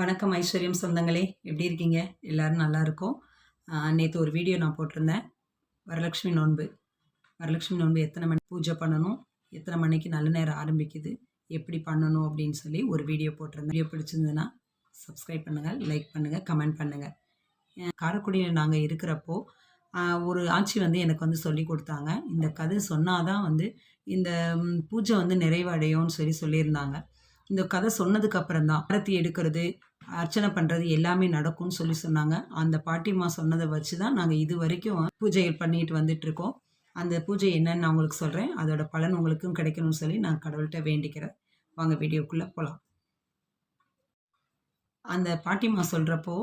வணக்கம் ஐஸ்வர்யம் சொந்தங்களே. எப்படி இருக்கீங்க? எல்லோரும் நல்லா இருக்கோம். நேற்று ஒரு வீடியோ நான் போட்டிருந்தேன். வரலட்சுமி நோன்பு. வரலட்சுமி நோன்பு எத்தனை மணி பூஜை பண்ணணும்? எத்தனை மணிக்கு நல்ல நேரம் ஆரம்பிக்குது? எப்படி பண்ணணும்? அப்படின்னு சொல்லி ஒரு வீடியோ போட்டிருந்தேன். வீடியோ பிடிச்சிருந்ததுன்னா சப்ஸ்கிரைப் பண்ணுங்கள் லைக் பண்ணுங்கள் கமெண்ட் பண்ணுங்கள் காரைக்குடியில் நாங்கள் இருக்கிறப்போ ஒரு ஆட்சி வந்து எனக்கு வந்து சொல்லி கொடுத்தாங்க. இந்த கதை சொன்னாதான் வந்து இந்த பூஜை வந்து நிறைவடையும்னு சொல்லி சொல்லியிருந்தாங்க. இந்த கதை சொன்னதுக்கு அப்புறம் தான் ஆரத்தி எடுக்கிறது அர்ச்சனை பண்ணுறது எல்லாமே நடக்கும்னு சொல்லி சொன்னாங்க. அந்த பாட்டிமா சொன்னதை வச்சு தான் நாங்கள் இது வரைக்கும் பூஜைகள் பண்ணிட்டு வந்துட்டு இருக்கோம். அந்த பூஜை என்னன்னு நான் உங்களுக்கு சொல்கிறேன் அதோட பலன் உங்களுக்கும் கிடைக்கணும்னு சொல்லி நான் கடவுள்கிட்ட வேண்டிக்கிறேன். வாங்க வீடியோக்குள்ளே போகலாம் அந்த பாட்டிமா சொல்கிறப்போ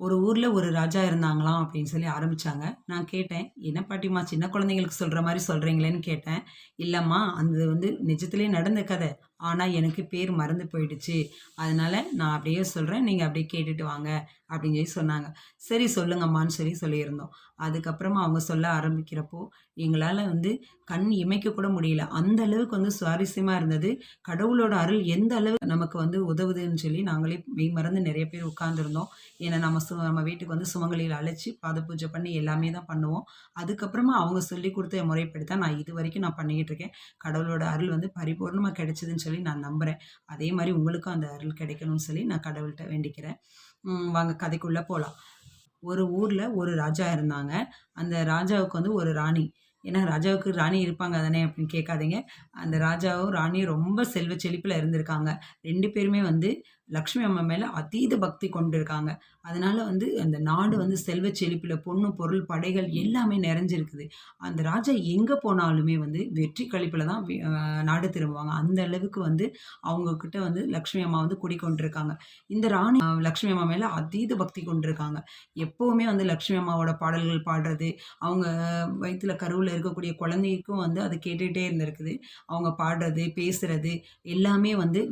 ஒரு ஊரில் ஒரு ராஜா இருந்தாங்களாம் அப்படின்னு சொல்லி ஆரம்பித்தாங்க நான் கேட்டேன் என்ன பாட்டிம்மா சின்ன குழந்தைங்களுக்கு சொல்கிற மாதிரி சொல்கிறீங்களேன்னு கேட்டேன். இல்லைம்மா அந்த வந்து நிஜத்துலேயே நடந்த கதை. ஆனால் எனக்கு பேர் மறந்து போயிடுச்சு. அதனால் நான் அப்படியே சொல்கிறேன் நீங்கள் அப்படியே கேட்டுட்டு வாங்க அப்படின்னு சொல்லி சொன்னாங்க. சரி சொல்லுங்கம்மான்னு சொல்லி சொல்லியிருந்தோம். அதுக்கப்புறமா அவங்க சொல்ல ஆரம்பிக்கிறப்போ எங்களால் வந்து கண் இமைக்க கூட முடியல. அந்த அளவுக்கு வந்து சுவாரஸ்யமாக இருந்தது. கடவுளோட அருள் எந்த அளவு நமக்கு வந்து உதவுதுன்னு சொல்லி நாங்களே மெய் மறந்து நிறைய பேர் உட்காந்துருந்தோம் ஏன்னா நம்ம நம்ம வீட்டுக்கு வந்து சுமங்கலியில் அழைச்சி பாத பூஜை பண்ணி எல்லாமே தான் பண்ணுவோம். அதுக்கப்புறமா அவங்க சொல்லி கொடுத்த முறைப்படி தான் நான் இது வரைக்கும் நான் பண்ணிக்கிட்டு இருக்கேன். கடவுளோட அருள் வந்து பரிபூர்ணமாக கிடைச்சதுன்னு சொல்லி நான் நம்புகிறேன் அதே மாதிரி உங்களுக்கும் அந்த அருள் கிடைக்கணும்னு சொல்லி நான் கடவுள்கிட்ட வேண்டிக்கிறேன். வாங்க கதைக்குள்ளே போகலாம் ஒரு ஊரில் ஒரு ராஜா இருந்தாங்க. அந்த ராஜாவுக்கு வந்து ஒரு ராணி. ஏன்னா ராஜாவுக்கு ராணி இருப்பாங்க தானே அப்படின்னு கேட்காதீங்க. அந்த ராஜாவும் ராணியும் ரொம்ப செல்வ செழிப்பில் இருந்திருக்காங்க. ரெண்டு பேருமே வந்து லக்ஷ்மி அம்மா மேலே அதீத பக்தி கொண்டு இருக்காங்க வந்து அந்த நாடு வந்து செல்வ செழிப்பில் பொண்ணு பொருள் படைகள் எல்லாமே நிறைஞ்சிருக்குது. அந்த ராஜா எங்கே போனாலுமே வந்து வெற்றி கழிப்பில் தான் நாடு திரும்புவாங்க. அந்த அளவுக்கு வந்து அவங்கக்கிட்ட வந்து லக்ஷ்மி அம்மா வந்து குடிக்கொண்டிருக்காங்க இந்த ராணி லக்ஷ்மி அம்மா மேலே அதீத பக்தி கொண்டிருக்காங்க. எப்போவுமே வந்து லக்ஷ்மி அம்மாவோட பாடல்கள் பாடுறது அவங்க வயிற்றுல கருவில் இருக்கக்கூடிய குழந்தைக்கும் வந்து அது கேட்டுகிட்டே இருந்திருக்குது. அவங்க பாடுறது பேசுறது எல்லாமே வந்து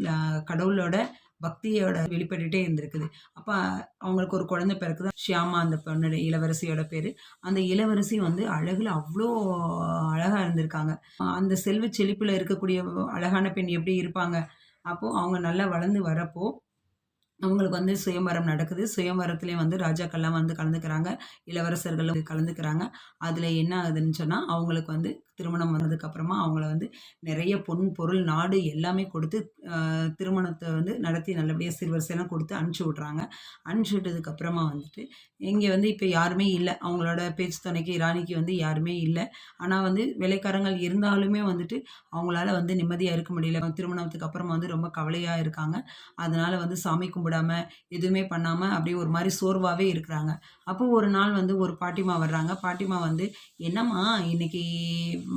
கடவுளோட பக்தியோட வெளிப்பட்டுட்டே இருந்திருக்குது. அப்போ அவங்களுக்கு ஒரு குழந்தை பிறக்குது. ஷியாமா அந்த பொண்ணோட இளவரசியோட பேர். அந்த இளவரசி வந்து அழகில் அவ்வளோ அழகாக இருந்திருக்காங்க. அந்த செல்வ செழிப்பில் இருக்கக்கூடிய அழகான பெண் எப்படி இருப்பாங்க? அப்போது அவங்க நல்லா வளர்ந்து வரப்போ அவங்களுக்கு வந்து சுயம்பரம் நடக்குது. சுயம்பரத்துலேயும் வந்து ராஜாக்கள்லாம் வந்து கலந்துக்கிறாங்க. இளவரசர்களும் கலந்துக்கிறாங்க. அதில் என்ன ஆகுதுன்னு சொன்னால் அவங்களுக்கு வந்து திருமணம் வந்ததுக்கப்புறமா அவங்கள வந்து நிறைய பொன் பொருள் நாடு எல்லாமே கொடுத்து திருமணத்தை வந்து நடத்தி நல்லபடியாக சிறுவரிசையெல்லாம் கொடுத்து அனுப்பிச்சி விட்றாங்க. அனுப்பிச்சி விட்டதுக்கப்புறமா வந்துட்டு இங்கே வந்து இப்போ யாருமே இல்லை. அவங்களோட பேச்சு துணைக்கு ராணிக்கு வந்து யாருமே இல்லை. ஆனால் வந்து வேலைக்காரங்கள் இருந்தாலுமே வந்துட்டு அவங்களால வந்து நிம்மதியாக இருக்க முடியல. திருமணத்துக்கு அப்புறமா வந்து ரொம்ப கவலையாக இருக்காங்க. அதனால வந்து சாமி கும்பிடாம எதுவுமே பண்ணாமல் அப்படியே ஒரு மாதிரி சோர்வாகவே இருக்கிறாங்க. அப்போ ஒரு நாள் வந்து ஒரு பாட்டிமா வர்றாங்க. பாட்டிமா வந்து என்னம்மா இன்னைக்கு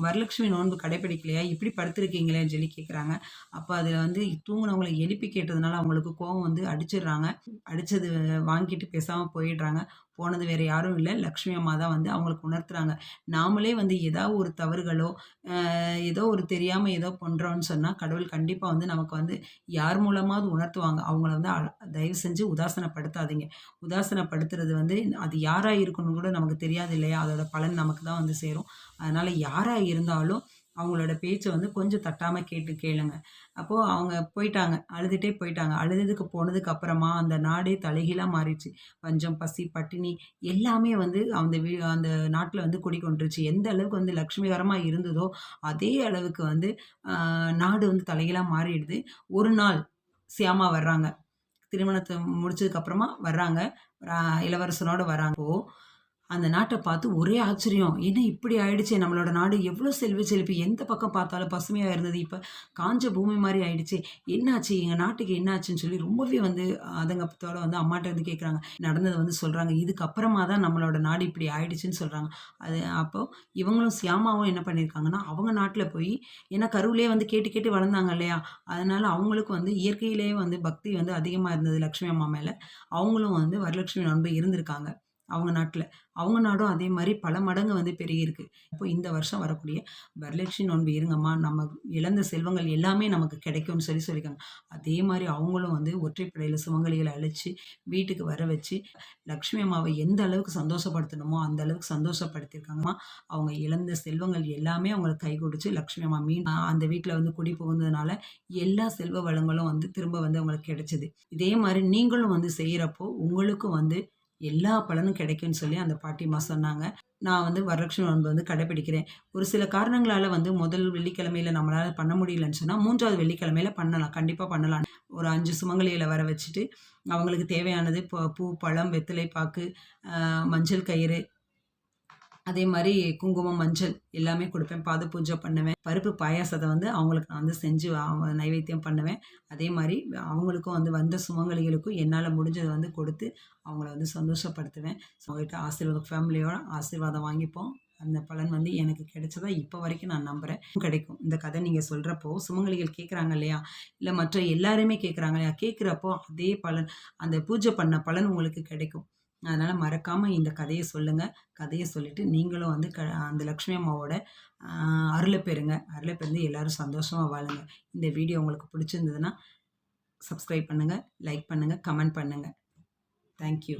வரலட்சுமி நோன்பு கடைப்பிடிக்கலையா? இப்படி படுத்திருக்கீங்களேன்னு சொல்லி கேட்குறாங்க அப்போ அதில் வந்து தூங்கினவங்களை எழுப்பி கேட்டதுனால அவங்களுக்கு கோவம் வந்து அடிச்சிடுறாங்க. அடித்தது வாங்கிட்டு பேசாமல் போயிடுறாங்க. போனது வேறு யாரும் இல்லை. லக்ஷ்மி அம்மா தான் வந்து அவங்களுக்கு உணர்த்துறாங்க. நாமளே வந்து ஏதாவது ஒரு தவறுகளோ ஏதோ ஒரு தெரியாமல் ஏதோ பண்ணுறோன்னு சொன்னால் கடவுள் கண்டிப்பாக வந்து நமக்கு வந்து யார் மூலமாவது உணர்த்துவாங்க. அவங்கள வந்து அழ- தயவு செஞ்சு உதாசனப்படுத்தாதீங்க. உதாசனப்படுத்துறது வந்து அது யாராக இருக்கணும்னு கூட நமக்கு தெரியாது இல்லையா? அதோட பலன் நமக்கு தான் வந்து சேரும். அதனால் யாராக இருந்தாலும் அவங்களோட பேச்சை வந்து கொஞ்சம் தட்டாமல் கேட்டு கேளுங்க. அப்போது அவங்க போயிட்டாங்க. அழுதுகிட்டே போயிட்டாங்க. அழுதுக்கு போனதுக்கு அப்புறமா அந்த நாடே தலைகீழாக மாறிடுச்சு. பஞ்சம் பசி பட்டினி எல்லாமே வந்து அந்த வீ அந்த நாட்டில் வந்து குடிக்கொண்டுருச்சு எந்த அளவுக்கு வந்து லக்ஷ்மிகரமாக இருந்ததோ அதே அளவுக்கு வந்து நாடு வந்து தலைகீழாக மாறிடுது. ஒரு நாள் சியாமா வர்றாங்க. திருமணத்தை முடிச்சதுக்கப்புறமா வர்றாங்க. ரா- இளவரசனோட வராங்க அந்த நாட்டை பார்த்து ஒரே ஆச்சரியம். என்ன இப்படி ஆயிடுச்சு? நம்மளோட நாடு எவ்வளோ செல்வி செழிப்பு. எந்த பக்கம் பார்த்தாலும் பசுமையாக இருந்தது. இப்போ காஞ்ச பூமி மாதிரி ஆயிடுச்சு. என்னாச்சு? எங்கள் நாட்டுக்கு என்னாச்சுன்னு சொல்லி ரொம்பவே வந்து அதங்கத்தோட வந்து அம்மாட்ட வந்து கேட்குறாங்க நடந்ததை வந்து சொல்கிறாங்க இதுக்கப்புறமா தான் நம்மளோட நாடு இப்படி ஆயிடுச்சுன்னு சொல்கிறாங்க அது அப்போது இவங்களும் சியாமாவும் என்ன பண்ணியிருக்காங்கன்னா அவங்க நாட்டில் போய் ஏன்னா கருவிலே வந்து கேட்டு கேட்டு வளர்ந்தாங்க இல்லையா? அதனால அவங்களுக்கு வந்து இயற்கையிலேயே வந்து பக்தி வந்து அதிகமாக இருந்தது லக்ஷ்மி அம்மா மேலே. அவங்களும் வந்து வரலட்சுமி நண்பர் இருந்திருக்காங்க. அவங்க நாட்டில். அவங்க நாடும் அதே மாதிரி பல மடங்கு வந்து பெருகியிருக்கு. இப்போ இந்த வருஷம் வரக்கூடிய வரலட்சுமி நோன்பு இருங்கம்மா நம்ம இழந்த செல்வங்கள் எல்லாமே நமக்கு கிடைக்கும்னு சொல்லி சொல்லியிருக்காங்க. அதே மாதிரி அவங்களும் வந்து ஒற்றைப்படையில் சிவங்கலிகளை அழைச்சி வீட்டுக்கு வர வச்சு லக்ஷ்மி அம்மாவை எந்த அளவுக்கு சந்தோஷப்படுத்தணுமோ அந்த அளவுக்கு சந்தோஷப்படுத்தியிருக்காங்கம்மா. அவங்க இழந்த செல்வங்கள் எல்லாமே அவங்களுக்கு கை கொடுத்து லக்ஷ்மி அம்மா மீன் அந்த வீட்டில் வந்து குடி புகுந்ததுனால எல்லா செல்வ வளங்களும் வந்து திரும்ப வந்து அவங்களுக்கு கிடைச்சிது. இதே மாதிரி நீங்களும் வந்து செய்கிறப்போ உங்களுக்கும் வந்து எல்லா பலனும் கிடைக்கும்னு சொல்லி அந்த பாட்டிம்மா சொன்னாங்க. நான் வந்து வரலட்சுமி நோன்பு வந்து கடைப்பிடிக்கிறேன். ஒரு சில காரணங்களால் வந்து முதல் வெள்ளிக்கிழமையில் நம்மளால் பண்ண முடியலன்னு சொன்னால் மூன்றாவது வெள்ளிக்கிழமையில் பண்ணலாம். கண்டிப்பாக பண்ணலாம். ஒரு அஞ்சு சுமங்கலியில் வர வச்சுட்டு அவங்களுக்கு தேவையானது பூ பழம் வெத்தலை பாக்கு மஞ்சள் கயிறு அதே மாதிரி குங்குமம் மஞ்சள் எல்லாமே கொடுப்பேன். பாத பூஜை பண்ணுவேன். பருப்பு பாயாசத்தை வந்து அவங்களுக்கு நான் வந்து செஞ்சு அவங்க நைவேத்தியம் பண்ணுவேன். அதே மாதிரி அவங்களுக்கும் வந்து வந்த சுமங்கலிகளுக்கும் என்னால் முடிஞ்சதை வந்து கொடுத்து அவங்கள வந்து சந்தோஷப்படுத்துவேன். ஸோ அவங்ககிட்ட ஆசீர்வாதம் ஃபேமிலியோட ஆசீர்வாதம் வாங்கிப்போம். அந்த பலன் வந்து எனக்கு கிடைச்சதா இப்போ வரைக்கும் நான் நம்புகிறேன் கிடைக்கும். இந்த கதை நீங்கள் சொல்கிறப்போ சுமங்கலிகள் கேட்குறாங்க இல்லையா? இல்லை மற்ற எல்லாருமே கேட்குறாங்க இல்லையா? கேட்குறப்போ அதே பலன் அந்த பூஜை பண்ண பலன் உங்களுக்கு கிடைக்கும். அதனால் மறக்காமல் இந்த கதையை சொல்லுங்கள் கதையை சொல்லிவிட்டு நீங்களும் வந்து க அந்த லக்ஷ்மி அம்மாவோட அருளை பெறுங்க. அருளை பெருந்து எல்லோரும் சந்தோஷமாக வாழுங்க. இந்த வீடியோ உங்களுக்கு பிடிச்சிருந்ததுன்னா சப்ஸ்கிரைப் பண்ணுங்கள் லைக் பண்ணுங்கள் கமெண்ட் பண்ணுங்கள் தேங்க்யூ